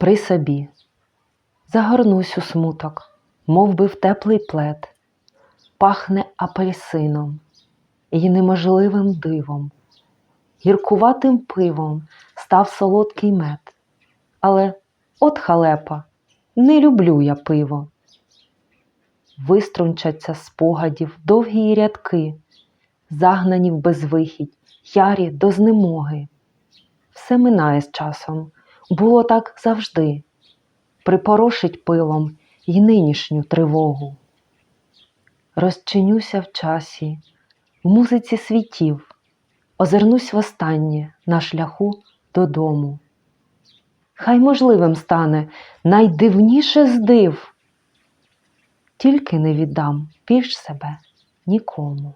при собі. Загорнусь у смуток, мов би в теплий плед, пахне апельсином і неможливим дивом. Гіркуватим пивом став солодкий мед. Але от халепа, не люблю я пиво. Виструнчаться спогадів довгі рядки, загнані в безвихідь, ярі до знемоги. Все минає з часом, було так завжди, припорошить пилом й нинішню тривогу. Розчинюся в часі, в музиці світів, озирнусь востаннє на шляху додому. Хай можливим стане найдивніше з див, тільки не віддам більш себе нікому.